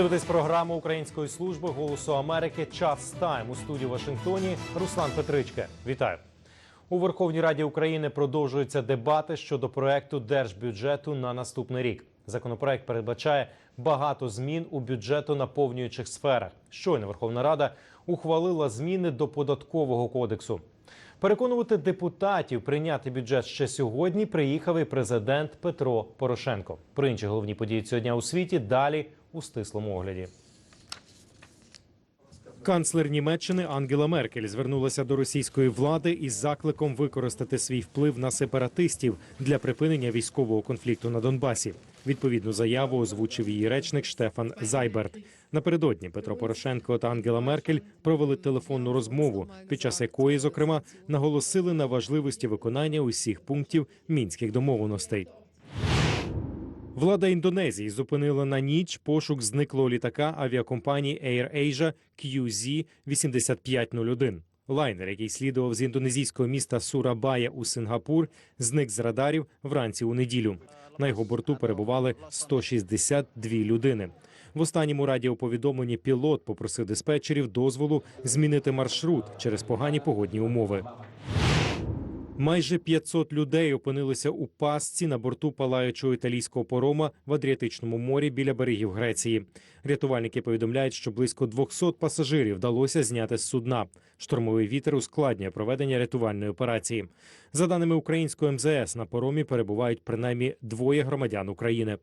дивитесь програму Української служби голосу Америки. Час тайм у студії в Вашингтоні. Руслан Петричка. Вітаю. У Верховній Раді України продовжуються дебати щодо проекту держбюджету на наступний рік. Законопроект передбачає багато змін у бюджету наповнюючих сферах. Щойно Верховна Рада ухвалила зміни до податкового кодексу. Переконувати депутатів прийняти бюджет ще сьогодні приїхав і президент Петро Порошенко. Про інші головні події цього дня у світі далі у стислому огляді. Канцлер Німеччини Ангела Меркель звернулася до російської влади із закликом використати свій вплив на сепаратистів для припинення військового конфлікту на Донбасі. Відповідну заяву озвучив її речник Штефан Зайберт. Напередодні Петро Порошенко та Ангела Меркель провели телефонну розмову, під час якої, зокрема, наголосили на важливості виконання усіх пунктів мінських домовленостей. Влада Індонезії зупинила на ніч пошук зниклого літака авіакомпанії AirAsia QZ-8501. Лайнер, який слідував з індонезійського міста Сурабая у Сингапур, зник з радарів вранці у неділю. На його борту перебували 162 людини. В останньому радіоповідомленні пілот попросив диспетчерів дозволу змінити маршрут через погані погодні умови. Майже 500 людей опинилися у пастці на борту палаючого італійського порома в Адріатичному морі біля берегів Греції. Рятувальники повідомляють, що близько 200 пасажирів вдалося зняти з судна. Штормовий вітер ускладнює проведення рятувальної операції. За даними українського МЗС, на поромі перебувають принаймні двоє громадян України.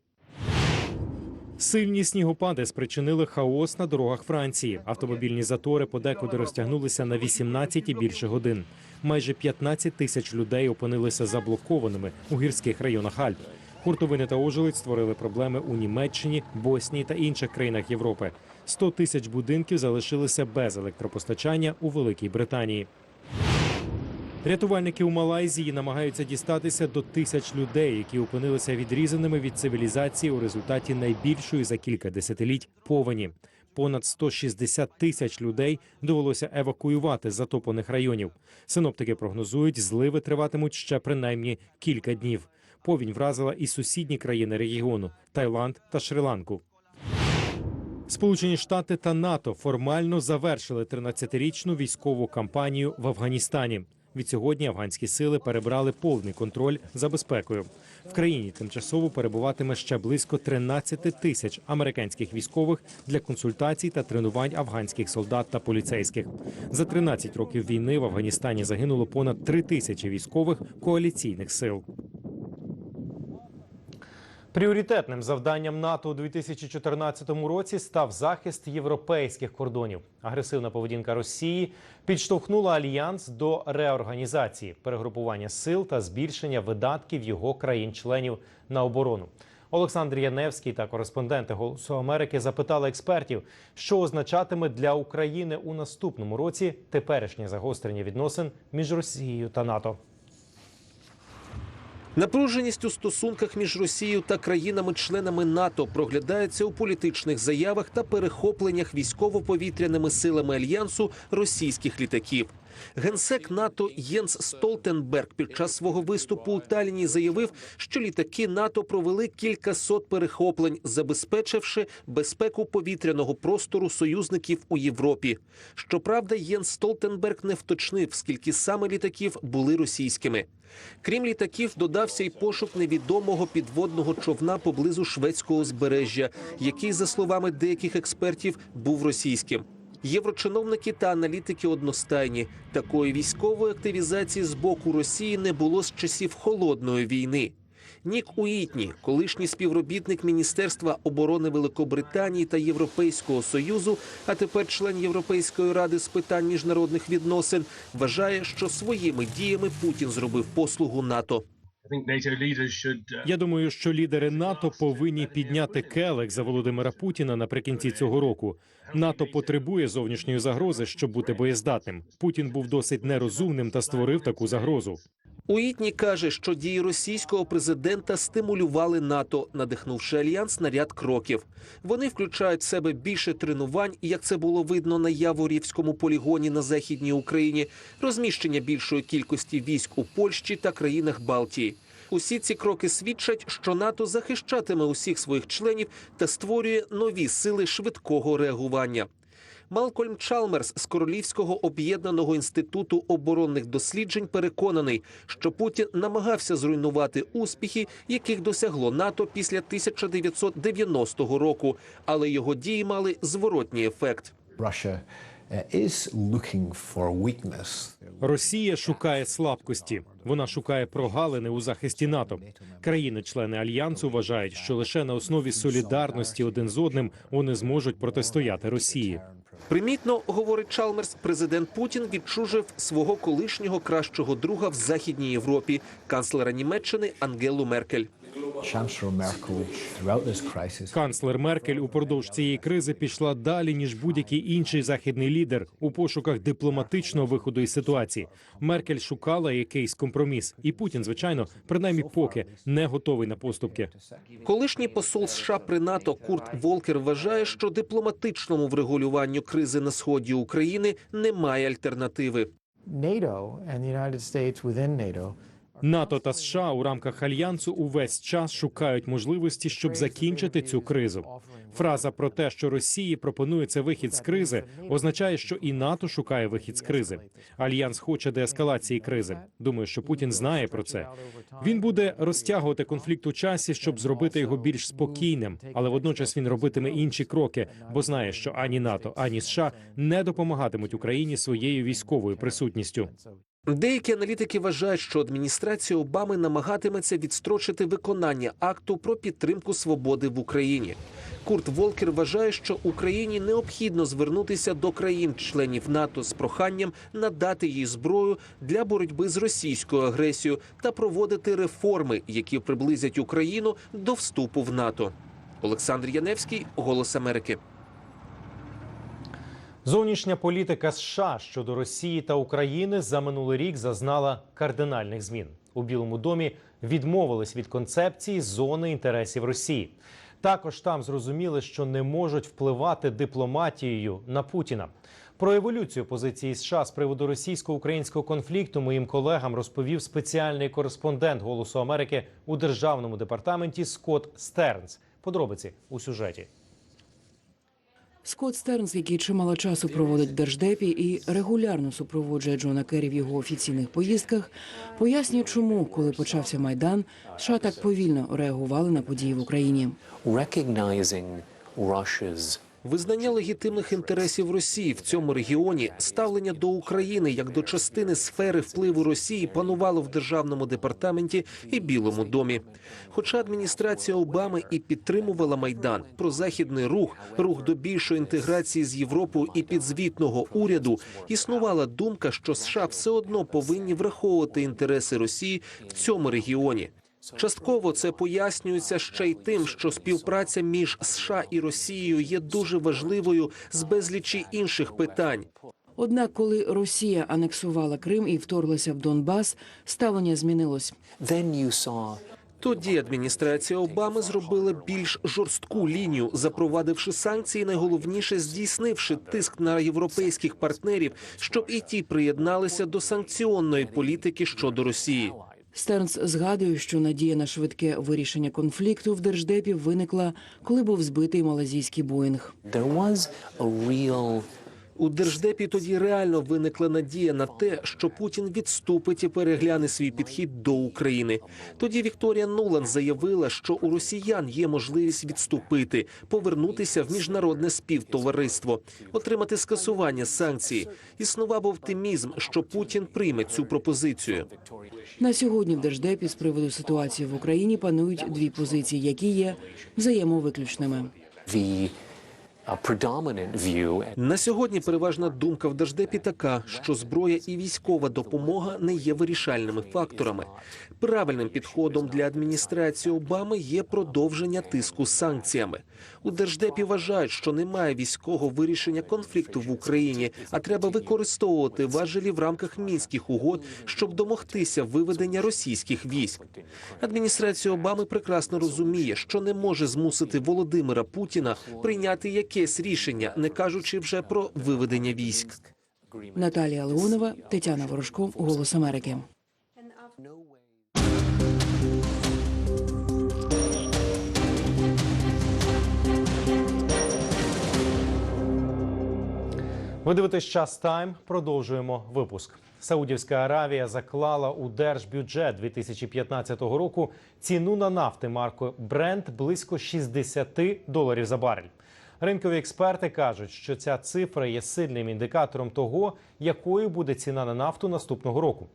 Сильні снігопади спричинили хаос на дорогах Франції. Автомобільні затори подекуди розтягнулися на 18 і більше годин. Майже 15 тисяч людей опинилися заблокованими у гірських районах Альп. Хуртовини та ожеледь створили проблеми у Німеччині, Боснії та інших країнах Європи. 100 тисяч будинків залишилися без електропостачання у Великій Британії. Рятувальники у Малайзії намагаються дістатися до тисяч людей, які опинилися відрізаними від цивілізації у результаті найбільшої за кілька десятиліть повені. Понад 160 тисяч людей довелося евакуювати з затоплених районів. Синоптики прогнозують, зливи триватимуть ще принаймні кілька днів. Повінь вразила і сусідні країни регіону Таїланд та Шри-Ланку. Сполучені Штати та НАТО формально завершили 13-річну військову кампанію в Афганістані. Відсьогодні афганські сили перебрали повний контроль за безпекою. В країні тимчасово перебуватиме ще близько 13 тисяч американських військових для консультацій та тренувань афганських солдат та поліцейських. За 13 років війни в Афганістані загинуло понад 3 тисячі військових коаліційних сил. Пріоритетним завданням НАТО у 2014 році став захист європейських кордонів. Агресивна поведінка Росії підштовхнула альянс до реорганізації, перегрупування сил та збільшення видатків його країн-членів на оборону. Олександр Яневський та кореспонденти Голосу Америки запитали експертів, що означатиме для України у наступному році теперішнє загострення відносин між Росією та НАТО. Напруженість у стосунках між Росією та країнами-членами НАТО проглядається у політичних заявах та перехопленнях військово-повітряними силами альянсу російських літаків. Генсек НАТО Єнс Столтенберг під час свого виступу у Таліні заявив, що літаки НАТО провели кількасот перехоплень, забезпечивши безпеку повітряного простору союзників у Європі. Щоправда, Єнс Столтенберг не вточнив, скільки саме літаків були російськими. Крім літаків, додався й пошук невідомого підводного човна поблизу шведського узбережжя, який, за словами деяких експертів, був російським. Єврочиновники та аналітики одностайні. Такої військової активізації з боку Росії не було з часів холодної війни. Нік Уітні, колишній співробітник Міністерства оборони Великобританії та Європейського союзу, а тепер член Європейської ради з питань міжнародних відносин, вважає, що своїми діями Путін зробив послугу НАТО. Uh, Я думаю, що лідери НАТО повинні підняти келек за Володимира Путіна наприкінці цього року. НАТО потребує зовнішньої загрози, щоб бути боєздатним. Путін був досить нерозумним та створив таку загрозу. Уітні каже, що дії російського президента стимулювали НАТО, надихнувши альянс на ряд кроків. Вони включають в себе більше тренувань, як це було видно на Яворівському полігоні на західній Україні, розміщення більшої кількості військ у Польщі та країнах Балтії. Усі ці кроки свідчать, що НАТО захищатиме усіх своїх членів та створює нові сили швидкого реагування. Малкольм Чалмерс з Королівського об'єднаного інституту оборонних досліджень переконаний, що Путін намагався зруйнувати успіхи, яких досягло НАТО після 1990 року, але його дії мали зворотній ефект. Uh, is looking for weakness. Росія шукає слабкості. Вона шукає прогалини у захисті НАТО. Країни-члени альянсу вважають, що лише на основі солідарності один з одним вони зможуть протистояти Росії. Примітно, говорить Чалмерс, президент Путін відчужив свого колишнього кращого друга в Західній Європі, канцлера Німеччини Ангелу Меркель. Канцлер Меркель упродовж цієї кризи пішла далі ніж будь-який інший західний лідер у пошуках дипломатичного виходу із ситуації. Меркель шукала якийсь компроміс, і Путін, звичайно, принаймні поки не готовий на поступки. Колишній посол США при НАТО Курт Волкер вважає, що дипломатичному врегулюванню кризи на сході України немає альтернативи. NATO and the United States within NATO НАТО та США у рамках альянсу увесь час шукають можливості, щоб закінчити цю кризу. Фраза про те, що Росії пропонується вихід з кризи, означає, що і НАТО шукає вихід з кризи. Альянс хоче деескалації кризи. Думаю, що Путін знає про це. Він буде розтягувати конфлікт у часі, щоб зробити його більш спокійним, але водночас він робитиме інші кроки, бо знає, що ані НАТО, ані США не допомагатимуть Україні своєю військовою присутністю. Деякі аналітики вважають, що адміністрація Обами намагатиметься відстрочити виконання акту про підтримку свободи в Україні. Курт Волкер вважає, що Україні необхідно звернутися до країн-членів НАТО з проханням надати їй зброю для боротьби з російською агресією та проводити реформи, які приблизять Україну до вступу в НАТО. Олександр Яневський, Голос Америки. Зовнішня політика США щодо Росії та України за минулий рік зазнала кардинальних змін. У Білому домі відмовились від концепції зони інтересів Росії. Також там зрозуміли, що не можуть впливати дипломатією на Путіна. Про еволюцію позиції США з приводу російсько-українського конфлікту моїм колегам розповів спеціальний кореспондент Голосу Америки у державному департаменті Скотт Стернс. Подробиці у сюжеті. Скотт Стернс, який чимало часу проводить в держдепі і регулярно супроводжує Джона Керрі в його офіційних поїздках, пояснює, чому, коли почався майдан, США так повільно реагували на події в Україні. recognizing Russia's Визнання легітимних інтересів Росії в цьому регіоні, ставлення до України як до частини сфери впливу Росії панувало в державному департаменті і Білому домі. Хоча адміністрація Обами і підтримувала майдан, прозахідний рух, рух до більшої інтеграції з Європою і підзвітного уряду, існувала думка, що США все одно повинні враховувати інтереси Росії в цьому регіоні. Частково це пояснюється ще й тим, що співпраця між США і Росією є дуже важливою з безлічі інших питань. Однак, коли Росія анексувала Крим і вторглася в Донбас, ставлення змінилось. Тоді адміністрація Обами зробила більш жорстку лінію, запровадивши санкції, найголовніше здійснивши тиск на європейських партнерів, щоб і ті приєдналися до санкціонної політики щодо Росії. Стернс згадує, що надія на швидке вирішення конфлікту в держдепі виникла, коли був збитий малазійський Боїнг. there was У держдепі тоді реально виникла надія на те, що Путін відступить і перегляне свій підхід до України. Тоді Вікторія Нулан заявила, що у росіян є можливість відступити, повернутися в міжнародне співтовариство, отримати скасування санкцій. Існував оптимізм, що Путін прийме цю пропозицію. На сьогодні в держдепі з приводу ситуації в Україні панують дві позиції, які є взаємовиключними. На сьогодні переважна думка в держдепі така, що зброя і військова допомога не є вирішальними факторами. Правильним підходом для адміністрації Обами є продовження тиску санкціями. У держдепі вважають, що немає військового вирішення конфлікту в Україні, а треба використовувати важелі в рамках мінських угод, щоб домогтися виведення російських військ. Адміністрація Обами прекрасно розуміє, що не може змусити Володимира Путіна прийняти якесь рішення, не кажучи вже про виведення військ. Наталія Леонова, Тетяна Ворожков, Голос Америки. Ви дивитесь час тайм. Продовжуємо випуск. Саудівська Аравія заклала у держбюджет 2015 року ціну на нафти марки Brent близько 60 доларів за барель. Ринкові експерти кажуть, що ця цифра є сильним індикатором того, якою буде ціна на нафту наступного року.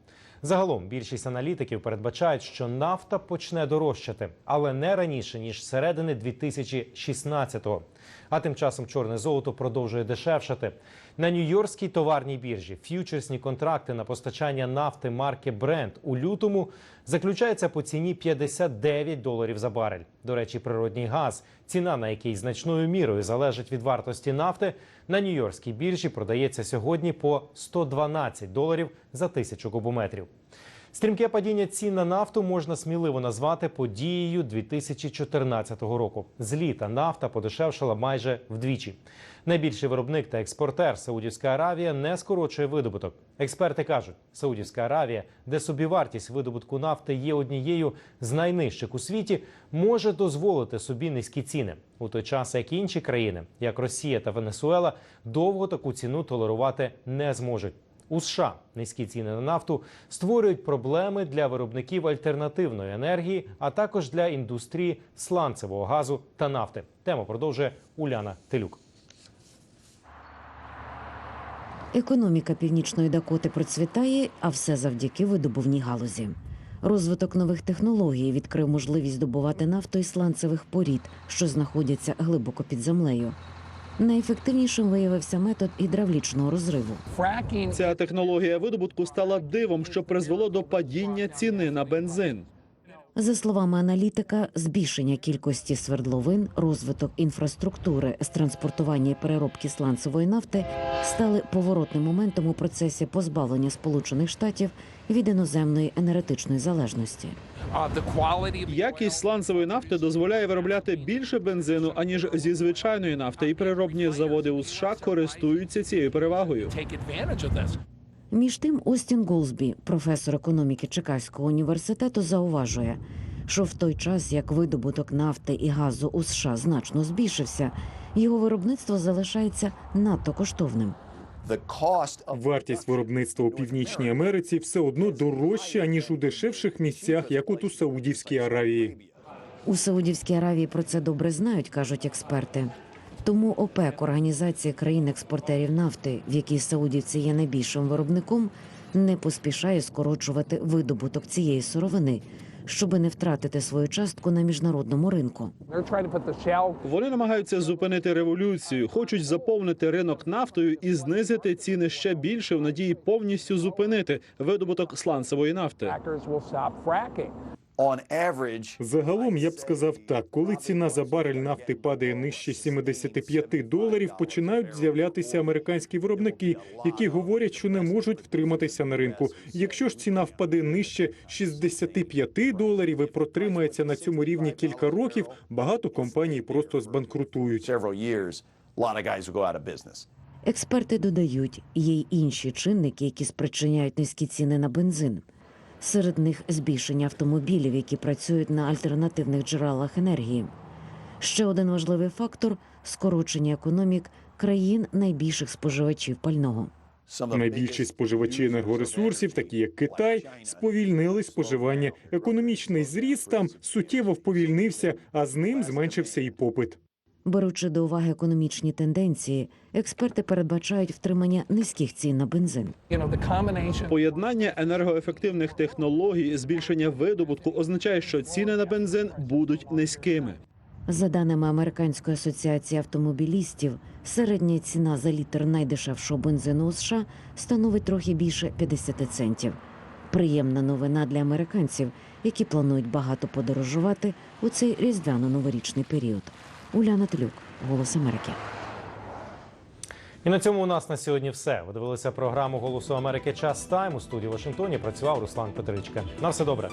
Загалом більшість аналітиків передбачають, що нафта почне дорожчати, але не раніше ніж середини 2016-го. А тим часом чорне золото продовжує дешевшати. На Нью-Йоркській товарній біржі ф'ючерсні контракти на постачання нафти марки Brent у лютому заключаються по ціні 59 доларів за барель. До речі, природній газ, ціна на який значною мірою залежить від вартості нафти, на Нью-Йоркській біржі продається сьогодні по 112 доларів за тисячу кубометрів. Стрімке падіння цін на нафту можна сміливо назвати подією 2014 року. З літа нафта подешевшала майже вдвічі. Найбільший виробник та експортер Саудівська Аравія не скорочує видобуток. Експерти кажуть, Саудівська Аравія, де собівартість видобутку нафти є однією з найнижчих у світі, може дозволити собі низькі ціни у той час, як інші країни, як Росія та Венесуела, довго таку ціну толерувати не зможуть. У США низькі ціни на нафту створюють проблеми для виробників альтернативної енергії, а також для індустрії сланцевого газу та нафти. Тему продовжує Уляна Телюк. Економіка північної Дакоти процвітає, а все завдяки видобувній галузі. Розвиток нових технологій відкрив можливість добувати нафту із сланцевих порід, що знаходяться глибоко під землею. Найефективнішим виявився метод гідравлічного розриву. Ця технологія видобутку стала дивом, що призвело до падіння ціни на бензин. За словами аналітика, збільшення кількості свердловин, розвиток інфраструктури з транспортування і переробки сланцевої нафти стали поворотним моментом у процесі позбавлення Сполучених Штатів від іноземної енергетичної залежності. Якість сланцевої нафти дозволяє виробляти більше бензину аніж зі звичайної нафти, і переробні заводи у США користуються цією перевагою. Між тим, Остін Голсбі, професор економіки Чикаського університету, зауважує, що в той час, як видобуток нафти і газу у США значно збільшився, його виробництво залишається надто коштовним. Вартість виробництва у Північній Америці все одно дорожча, ніж у дешевших місцях, як от у Саудівській Аравії. У Саудівській Аравії про це добре знають, кажуть експерти. Тому ОПЕК, організація країн-експортерів нафти, в якій саудівці є найбільшим виробником, не поспішає скорочувати видобуток цієї сировини, щоби не втратити свою частку на міжнародному ринку. Вони намагаються зупинити революцію, хочуть заповнити ринок нафтою і знизити ціни ще більше в надії повністю зупинити видобуток сланцевої нафти. Загалом я б сказав так, коли ціна за барель нафти падає нижче 75 доларів, починають з'являтися американські виробники, які говорять, що не можуть втриматися на ринку. Якщо ж ціна впаде нижче 65 доларів і протримається на цьому рівні кілька років, багато компаній просто збанкрутують. Експерти додають, є й інші чинники, які спричиняють низькі ціни на бензин. Серед них збільшення автомобілів, які працюють на альтернативних джерелах енергії. Ще один важливий фактор скорочення економік країн найбільших споживачів пального. Найбільші споживачі енергоресурсів, такі як Китай, сповільнили споживання. Економічний зріст там суттєво вповільнився, а з ним зменшився і попит. Беручи до уваги економічні тенденції, експерти передбачають втримання низьких цін на бензин. Поєднання енергоефективних технологій, збільшення видобутку означає, що ціни на бензин будуть низькими. За даними Американської асоціації автомобілістів, середня ціна за літр найдешевшого бензину у США становить трохи більше 50 центів. Приємна новина для американців, які планують багато подорожувати у цей різдвяно-новорічний період. Уляна Тлюк, Голос Америки. І на цьому у нас на сьогодні все. Ви дивилися програму Голосу Америки Час Тайм у студії Вашингтоні. Працював Руслан Петричка. На все добре.